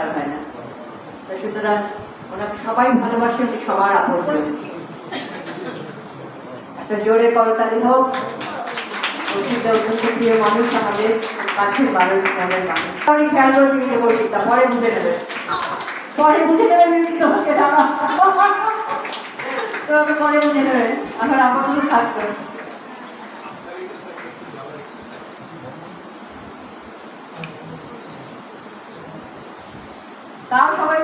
দরকার হয় না। সুতরাং ওনাকে সবাই ভালোবাসেন সবার আপন একটা জোরে করতালি হোক। কিন্তু পরে বুঝে পরে বুঝে নেবে বিভিন্ন হচ্ছে তো পরে বুঝে আমার আপাতত থাকতো সবাই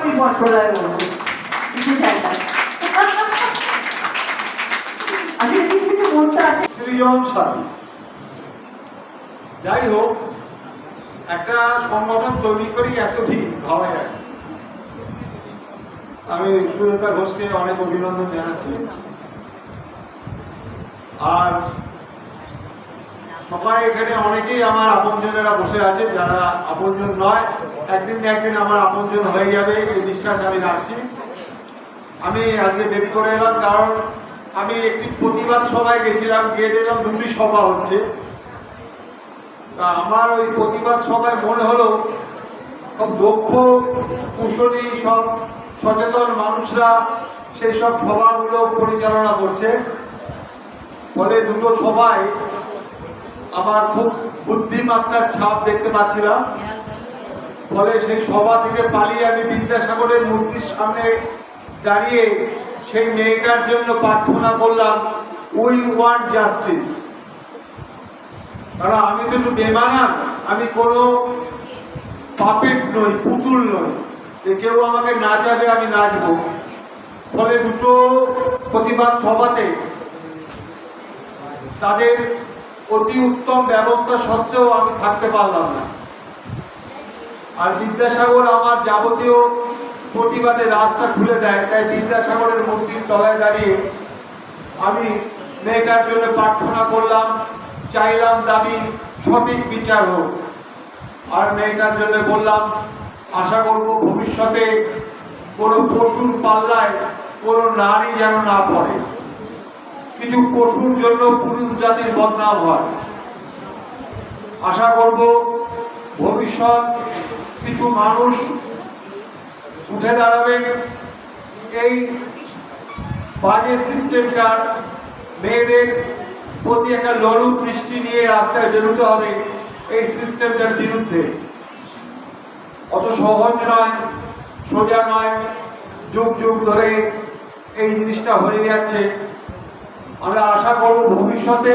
সৃজন যাই হোক, একটা সংগঠন তৈরি করি এত ভিড় ভাবা যায় আমি সুরেখা ঘোষকে অনেক অভিনন্দন জানাচ্ছি। আর সবাই এখানে অনেকেই আমার আপনজনেরা বসে আছে, যারা আপনজন নয়, একদিন না একদিন আমার আপনজন হয়ে যাবে, এই বিশ্বাস আমি রাখছি। আমি আজকে দেরি করে এলাম, কারণ আমি একটি প্রতিবাদ সভায় গেছিলাম, গিয়ে দেখলাম দুটি সভা হচ্ছে। তা আমার ওই প্রতিবাদ সভায় মনে হলো, সব দক্ষ, কুশলী, সব সচেতন মানুষরা সেই সব সভাগুলো পরিচালনা করছে। ফলে দুটো সভায় আমার খুব বুদ্ধিমাত্রার ছাপ দেখতে পাচ্ছিলাম। ফলে সেই সভা থেকে পালিয়ে আমি বিদ্যাসাগরের মূর্তির সামনে দাঁড়িয়ে সেই মেয়েটার জন্য প্রার্থনা করলাম উই ওয়ান্ট জাস্টিস কারণ আমি তো একটু বেমানান, আমি কোনো পাপেট নই, পুতুল নই। যে কেউ আমাকে নাচাবে, আমি নাচবো। ফলে দুটো প্রতিবাদ সভাতে তাদের অতি উত্তম ব্যবস্থা সত্ত্বেও আমি থাকতে পারলাম না। আর বিদ্যাসাগর আমার যাবতীয় প্রতিবাদে রাস্তা খুলে দেয়, তাই বিদ্যাসাগরের মূর্তির তলায় দাঁড়িয়ে আমি মেয়েটার জন্য প্রার্থনা করলাম, চাইলাম দাবি, সঠিক বিচার হোক। আর মেয়েটার জন্য বললাম, আশা করব ভবিষ্যতে কোনো পশুর পাল্লায় কোনো নারী যেন না পড়ে। কিছু পশুর জন্য পুরুষ জাতির বদনাম হয়। আশা করব ভবিষ্যৎ কিছু মানুষ উঠে দাঁড়াবেন এই বাজে সিস্টেমটার মেয়েদের প্রতি একটা লড়ু দৃষ্টি নিয়ে রাস্তায় বেরোতে হবে এই সিস্টেমটার বিরুদ্ধে। অত সহজ নয়, সোজা নয়, যুগ যুগ ধরে এই জিনিসটা হয়ে যাচ্ছে। আমরা আশা করব ভবিষ্যতে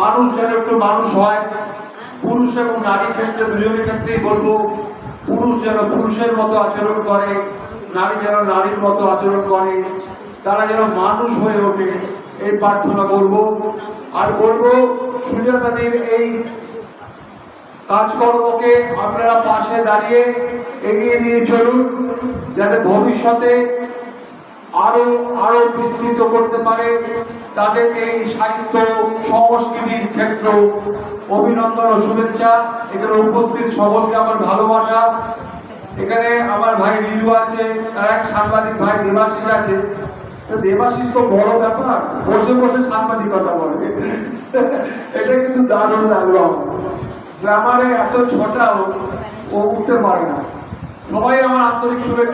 মানুষ যেন একটু মানুষ হয়। পুরুষ এবং নারী ক্ষেত্রে, দুজনের ক্ষেত্রেই বলব, পুরুষ যেন পুরুষের মতো আচরণ করে, নারী যেন নারীর মতো আচরণ করে, তারা যেন মানুষ হয়ে ওঠে, এই প্রার্থনা করব। আর বলব, সুজাতাদের এই কাজকর্মকে আপনারা পাশে দাঁড়িয়ে এগিয়ে নিয়ে চলুন, যাতে ভবিষ্যতে আরও আরও বিস্তৃত করতে পারে। তাদের এই সাহিত্য সংস্কৃতির ক্ষেত্র। অভিনন্দন ও শুভেচ্ছা। এখানে উপস্থিত সকলকে আমার ভালোবাসা। এখানে আমার ভাই রিজু আছে আর এক সাংবাদিক ভাই দেবাশিস আছে। তো দেবাশিস তো বড় ব্যাপার, বসে বসে সাংবাদিকতা বলে। এটা কিন্তু দারুণ লাগল। গ্রামারে এত ছটাও ও উঠতে পারে না। সবাই আমার আন্তরিক শুভেচ্ছা।